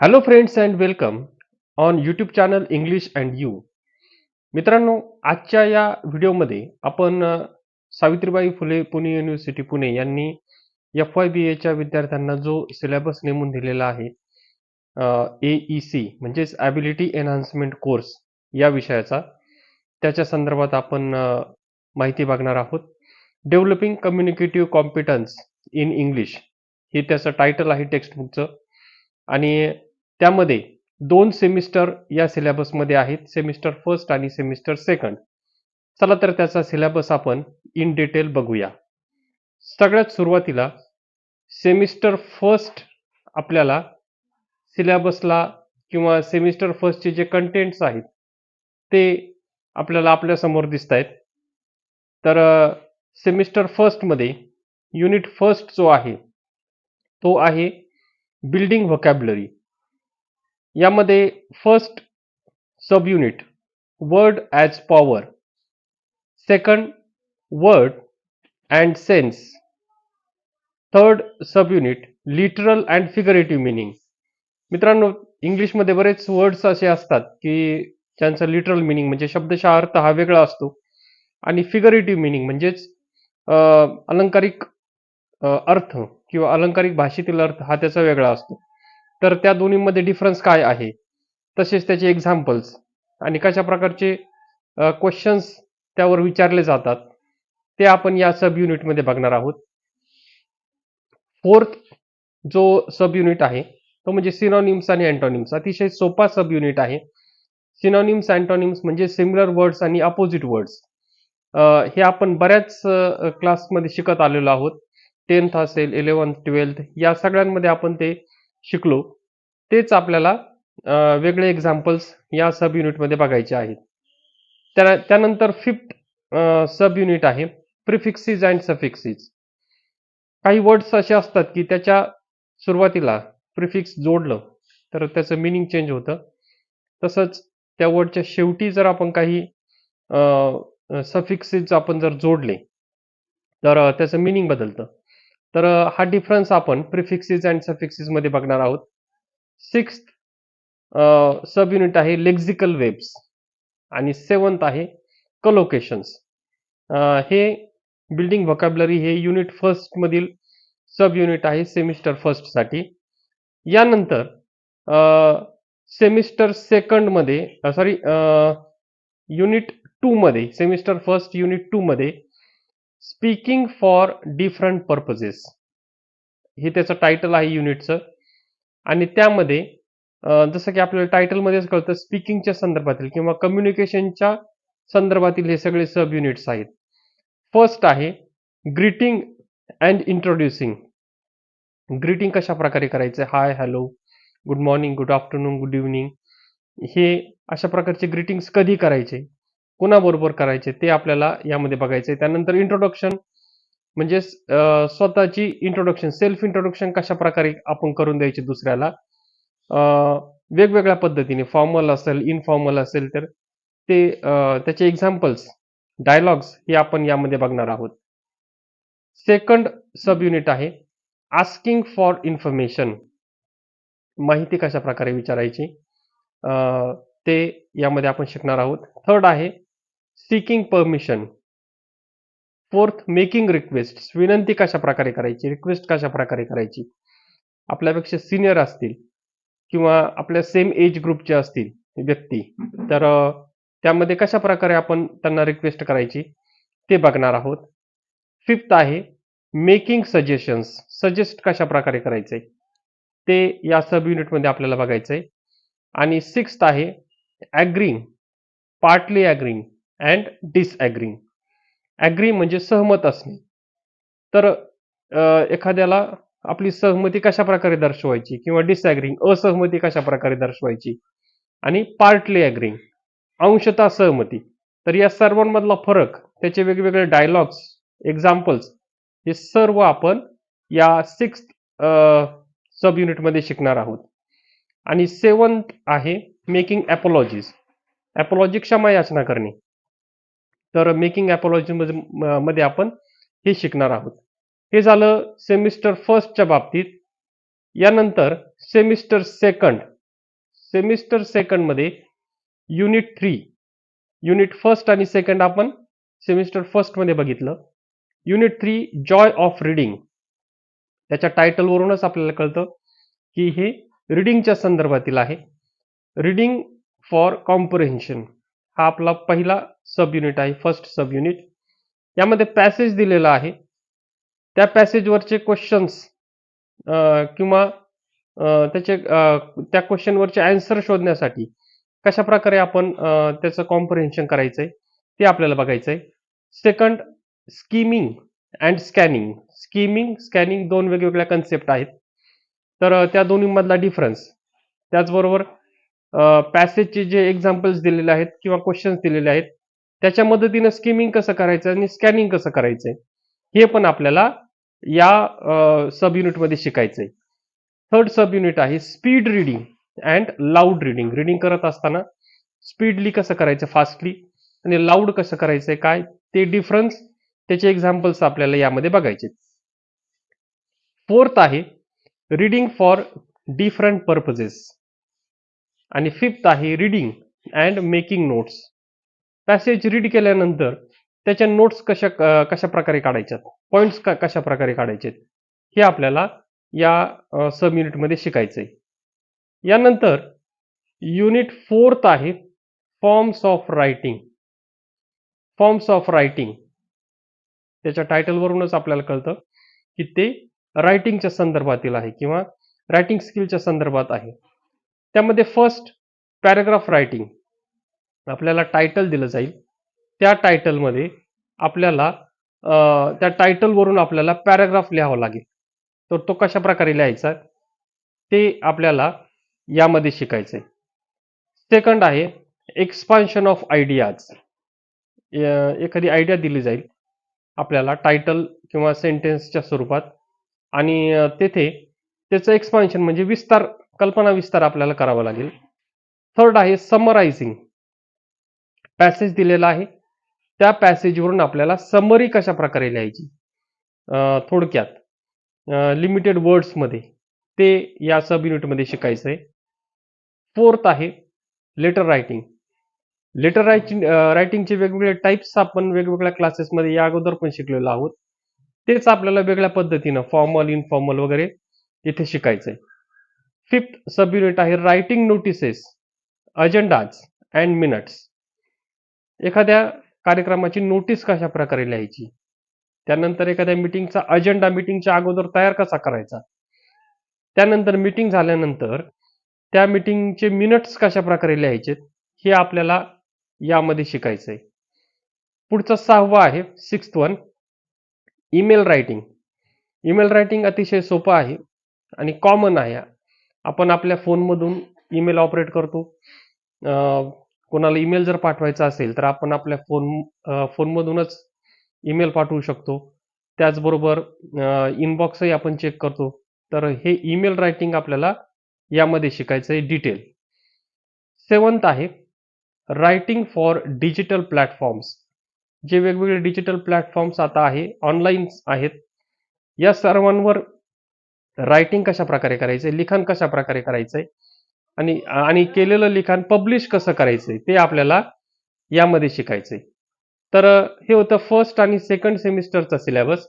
Hello friends and welcome on YouTube channel English and you मित्रांनो आजच्या या व्हिडिओमध्ये आपण सावित्रीबाई फुले पुणे युनिव्हर्सिटी पुणे यांनी एफ वाय बी एच्या विद्यार्थ्यांना जो सिलेबस नेमून दिलेला आहे ए ई सी म्हणजेच ॲबिलिटी एन्हान्समेंट कोर्स या विषयाचा त्याच्या संदर्भात आपण माहिती बघणार आहोत. Developing communicative competence in English हे त्याचं टायटल आहे टेक्स्टबुकचं आणि त्यामध्ये दोन सेमिस्टर या सिलेबसमध्ये आहेत सेमिस्टर फर्स्ट आणि सेमिस्टर सेकंड चला तर त्याचा सिलेबस आपण इन डिटेल बघूया. सगळ्यात सुरुवातीला सेमिस्टर फर्स्ट आपल्याला सिलेबसला किंवा सेमिस्टर फर्स्टचे जे कंटेंट्स आहेत ते आपल्याला आपल्यासमोर दिसत आहेत तर सेमिस्टर फर्स्टमध्ये युनिट फर्स्ट जो आहे तो आहे बिल्डिंग व्हकॅबलरी यामध्ये first sub unit word as power second word and sense third sub unit literal and figurative meaning मित्रांनो इंग्लिशमध्ये बरेच वर्ड्स असे असतात की ज्यांचा लिटरल मिनिंग म्हणजे शब्दशः अर्थ हा वेगळा असतो. आणि फिगरेटिव्ह मिनिंग म्हणजेच अलंकारिक अर्थ. किंवा अलंकारिक भाषेतील अर्थ हा त्याचा वेगळा असतो. तर त्या दोन्हीमध्ये डिफरन्स काय आहे? तसेच त्याचे एक्झाम्पल्स आणि कशा प्रकारचे क्वेश्चन्स त्यावर विचारले जातात ते आपण या सब युनिटमध्ये बघणार आहोत. फोर्थ जो सब युनिट आहे तो म्हणजे सिनॉनिम्स आणि अँटॉनिम्स अतिशय सोपा सब युनिट आहे. सिनॉनिम्स अँटॉनिम्स म्हणजे सिमिलर वर्ड्स आणि अपोजिट वर्ड्स हे आपण बऱ्याच क्लासमध्ये शिकत आलेलो आहोत. टेन्थ असेल इलेवन्थ ट्वेल्थ या सगळ्यांमध्ये आपण ते शिकलो. तेच आपल्याला वेगळे एक्झाम्पल्स या सब युनिटमध्ये बघायचे आहेत. त्या त्यानंतर फिफ्थ सब युनिट आहे प्रिफिक्सिस अँड सफिक्सिस काही वर्ड्स असे असतात की त्याच्या सुरुवातीला प्रिफिक्स जोडलं तर त्याचं मिनिंग चेंज होतं. तसंच त्या वर्डच्या शेवटी जर आपण काही सफिक्सेस आपण जर जोडले तर त्याचं मिनिंग बदलतं. तर हा डिफरन्स आपण प्रिफिक्सिस अँड सफिक्सिसमध्ये बघणार आहोत. सिक्स सब युनिट आहे लेक्झिकल वेब्स आणि सेवन्थ आहे कलोकेशन्स हे बिल्डिंग व्होकॅबलरी हे युनिट फर्स्टमधील सब युनिट आहे सेमिस्टर फर्स्टसाठी यानंतर सेमिस्टर सेकंडमध्ये सॉरी युनिट टूमध्ये सेमिस्टर फर्स्ट युनिट टूमध्ये स्पीकिंग फॉर डिफरंट पर्पजेस. हे त्याचं टायटल आहे युनिटचं. आणि त्यामध्ये जसं की आपल्याला टायटलमध्येच कळतं स्पीकिंगच्या संदर्भातील किंवा कम्युनिकेशनच्या संदर्भातील हे सगळे सब युनिट्स आहेत. फर्स्ट आहे ग्रीटिंग अँड इंट्रोड्युसिंग. ग्रीटिंग कशा प्रकारे करायचं? Hi hello good morning good afternoon good evening. हे अशा प्रकारचे ग्रीटिंग्स कधी करायचे? कोणाबरोबर करायचे ते आपल्याला यामध्ये बघायचे त्यानंतर इंट्रोडक्शन म्हणजे स्वतःची इंट्रोडक्शन सेल्फ इंट्रोडक्शन कशा प्रकारे आपण करून द्यायचे दुसऱ्याला? वेगवेगळ्या पद्धतीने फॉर्मल असेल इनफॉर्मल असेल तर ते त्याचे एक्झाम्पल्स डायलॉग्स हे आपण यामध्ये बघणार आहोत. सेकंड सब युनिट आहे आस्किंग फॉर इन्फॉर्मेशन माहिती कशा प्रकारे विचारायची ते यामध्ये आपण शिकणार आहोत. थर्ड आहे seeking permission fourth making request विनंती कशा प्रकारे करायची? रिक्वेस्ट कशा प्रकारे करायची? आपल्यापेक्षा सिनियर असतील किंवा आपल्या सेम एज ग्रुपचे असतील व्यक्ती तर त्यामध्ये कशा प्रकारे आपण त्यांना रिक्वेस्ट करायची? ते बघणार आहोत. फिफ्थ आहे मेकिंग सजेशन्स सजेस्ट कशा प्रकारे करायचे? ते या सब युनिटमध्ये आपल्याला बघायचंय. आणि सिक्स्थ आहे agreeing partly agreeing and disagreeing agree म्हणजे सहमत असणे. तर एखाद्याला आपली सहमती कशा प्रकारे दर्शवायची किंवा डिसॲग्रिंग असहमती कशा प्रकारे दर्शवायची? आणि पार्टली ॲग्रिंग अंशतः सहमती. तर या सर्वांमधला फरक त्याचे वेगवेगळे डायलॉग्स एक्झाम्पल्स हे सर्व आपण या सिक्स सब युनिटमध्ये शिकणार आहोत. आणि सेवन्थ आहे मेकिंग ॲपॉलॉजीज ॲपोलॉजी क्षमा याचना करणे. तर मेकिंग ॲपॉलॉजी मध्ये आपण हे शिकणार आहोत. हे झालं सेमिस्टर फर्स्टच्या बाबतीत. यानंतर सेमिस्टर सेकंड सेमिस्टर सेकंडमध्ये युनिट थ्री युनिट फर्स्ट आणि सेकंड आपण सेमिस्टर फर्स्टमध्ये बघितलं. Unit three joy of reading त्याच्या टायटलवरूनच आपल्याला कळतं की हे रिडिंगच्या संदर्भातील आहे. रिडिंग फॉर कॉम्प्रिहेन्शन हा आपला पहिला सब युनिट आहे फर्स्ट सब युनिट यामध्ये पॅसेज दिलेला आहे. त्या पॅसेजवरचे क्वेश्चन्स किंवा त्याचे त्या क्वेश्चनवरचे आन्सर शोधण्यासाठी कशा प्रकारे आपण त्याचं कॉम्प्रिहेन्शन आहे ते आपल्याला बघायचं आहे second skimming and scanning skimming scanning दोन वेगवेगळ्या कन्सेप्ट आहेत. तर त्या दोन्हीमधला डिफरन्स त्याचबरोबर पॅसेजचे जे एक्झाम्पल्स दिलेले आहेत किंवा क्वेश्चन्स दिलेले आहेत त्याच्या मदतीनं स्किमिंग कसं करायचं आणि स्कॅनिंग कसं करायचंय हे पण आपल्याला या सब युनिटमध्ये शिकायचंय. थर्ड सब युनिट आहे speed reading and loud reading reading करत असताना स्पीडली कसं करायचं फास्टली आणि लाऊड कसं करायचंय काय ते डिफरन्स त्याचे एक्झाम्पल्स आपल्याला यामध्ये बघायचे फोर्थ आहे रिडिंग फॉर डिफरंट पर्पजेस आणि फिफ्थ आहे reading and making notes passage read केल्यानंतर त्याच्या नोट्स कशा कशा प्रकारे काढायच्यात? पॉईंट्स कशा प्रकारे काढायचेत? हे आपल्याला या सब युनिटमध्ये आहे यानंतर युनिट फोर्थ आहे forms of writing forms of writing त्याच्या टायटलवरूनच आपल्याला कळतं की ते रायटिंगच्या संदर्भातील आहे किंवा रायटिंग स्किलच्या संदर्भात आहे. त्यामध्ये फर्स्ट पॅराग्राफ रायटिंग आपल्याला टायटल दिलं जाईल. त्या टायटलमध्ये आपल्याला त्या टायटलवरून आपल्याला पॅराग्राफ लिहावा लागेल. तर तो कशा प्रकारे लिहायचा? ते आपल्याला यामध्ये शिकायचं आहे सेकंड आहे एक्सपान्शन ऑफ आयडियाज एखादी आयडिया दिली जाईल. आपल्याला टायटल किंवा सेंटेन्सच्या स्वरूपात. आणि तेथे त्याचं एक्सपान्शन म्हणजे विस्तार कल्पना विस्तार आपल्याला करावा लागेल. थर्ड आहे समरायझिंग पॅसेज दिलेला आहे. त्या पॅसेजवरून आपल्याला समरी कशा प्रकारे लिहायची? थोडक्यात. लिमिटेड वर्ड्समध्ये ते या सब युनिटमध्ये शिकायचं आहे फोर्थ आहे लेटर रायटिंग लेटर रायटिंग रायटिंगचे वेगवेगळे टाईप्स आपण वेगवेगळ्या क्लासेसमध्ये या अगोदर पण शिकलेलो आहोत. तेच आपल्याला वेगळ्या पद्धतीनं फॉर्मल इनफॉर्मल वगैरे इथे शिकायचंय. फिफ्थ सब युनिट आहे writing notices agendas and minutes एखाद्या कार्यक्रमाची नोटीस कशा प्रकारे लिहायची? त्यानंतर एखाद्या मिटिंगचा अजेंडा मिटिंगच्या अगोदर तयार कसा करायचा? त्यानंतर मिटिंग झाल्यानंतर त्या मिटिंगचे मिनट्स कशा प्रकारे लिहायचे? हे आपल्याला यामध्ये शिकायचंय. पुढचा सहावा आहे six one email writing email writing अतिशय सोपं आहे आणि कॉमन आहे. आपण आपल्या फोनमधून ईमेल ऑपरेट करतो. कोणाला ईमेल जर पाठवायचा असेल तर आपण आपल्या फोन फोनमधूनच ईमेल पाठवू शकतो. त्याचबरोबर इनबॉक्सही आपण चेक करतो. तर हे ईमेल रायटिंग आपल्याला यामध्ये शिकायचं आहे डिटेल सेवन्थ आहे रायटिंग फॉर डिजिटल प्लॅटफॉर्म्स जे वेगवेगळे डिजिटल प्लॅटफॉर्म्स आता आहे ऑनलाईन आहेत. या सर्वांवर रायटिंग कशा प्रकारे करायचंय लिखाण कशा प्रकारे करायचंय आणि आणि केलेलं लिखाण पब्लिश कसं करायचंय ते आपल्याला यामध्ये शिकायचंय. तर हे होतं फर्स्ट आणि सेकंड सेमिस्टरचा सिलेबस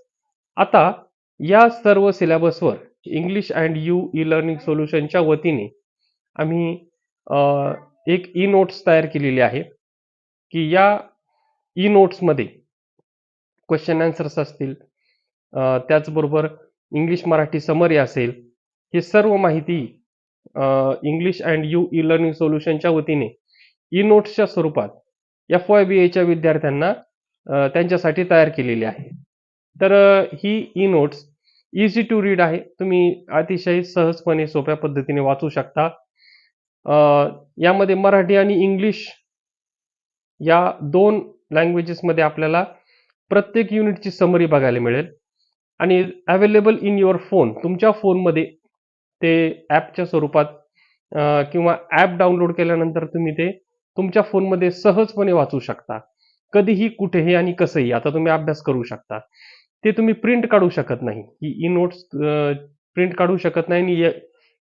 आता या सर्व सिलेबसवर English and you e learning सोल्युशनच्या वतीने आम्ही एक ई नोट्स तयार केलेली आहे की या ई नोट्समध्ये क्वेश्चन आन्सर्स असतील त्याचबरोबर इंग्लिश मराठी समरी असेल ही सर्व माहिती English and you e learning सोल्युशनच्या वतीने ई नोट्सच्या स्वरूपात एफ वाय बी एच्या विद्यार्थ्यांना त्यांच्यासाठी तयार केलेली आहे. तर ही e notes easy to read आहे. तुम्ही अतिशय सहजपणे सोप्या पद्धतीने वाचू शकता. यामध्ये मराठी आणि इंग्लिश या दोन लँग्वेजेसमध्ये आपल्याला प्रत्येक युनिटची समरी बघायला मिळेल. आणि अवेलेबल इन युअर फोन तुमच्या फोनमध्ये ते ॲपच्या स्वरूपात किंवा ॲप डाउनलोड केल्यानंतर तुम्ही ते तुमच्या फोनमध्ये सहजपणे वाचू शकता. कधीही कुठेही आणि कसंही. आता तुम्ही अभ्यास करू शकता. ते तुम्ही प्रिंट काढू शकत नाही. ही ई नोट्स प्रिंट काढू शकत नाही आणि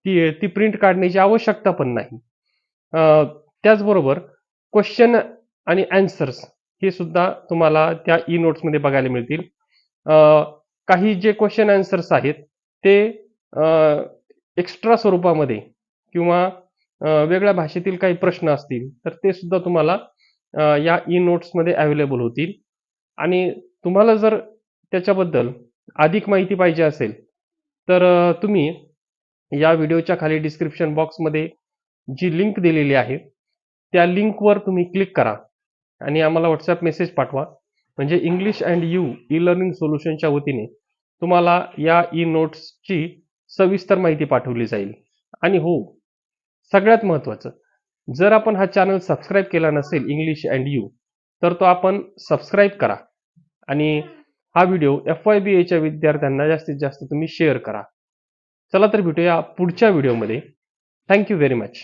ती ती प्रिंट काढण्याची आवश्यकता पण नाही. त्याचबरोबर क्वेश्चन आणि अँसर्स हे सुद्धा तुम्हाला त्या ई नोट्समध्ये बघायला मिळतील. काही जे क्वेश्चन आन्सर्स आहेत ते एक्स्ट्रा स्वरूपामध्ये किंवा वेगळ्या भाषेतील काही प्रश्न असतील तर ते सुद्धा तुम्हाला या ई नोट्समध्ये अवेलेबल होतील. आणि तुम्हाला जर त्याच्याबद्दल अधिक माहिती पाहिजे असेल तर तुम्ही या व्हिडिओच्या खाली डिस्क्रिप्शन बॉक्समध्ये जी लिंक दिलेली आहे त्या लिंकवर तुम्ही क्लिक करा आणि आम्हाला व्हॉट्सॲप मेसेज पाठवा. म्हणजे English and you e learning सोल्युशनच्या वतीने तुम्हाला या ई नोट्सची सविस्तर माहिती पाठवली जाईल. आणि हो सगळ्यात महत्त्वाचं जर आपण हा चॅनल सबस्क्राईब केला नसेल इंग्लिश अँड यू तर तो आपण सबस्क्राईब करा. आणि हा व्हिडिओ एफ वाय बी एच्या विद्यार्थ्यांना जास्तीत जास्त तुम्ही शेअर करा. चला तर भेटूया पुढच्या व्हिडिओमध्ये थँक्यू व्हेरी मच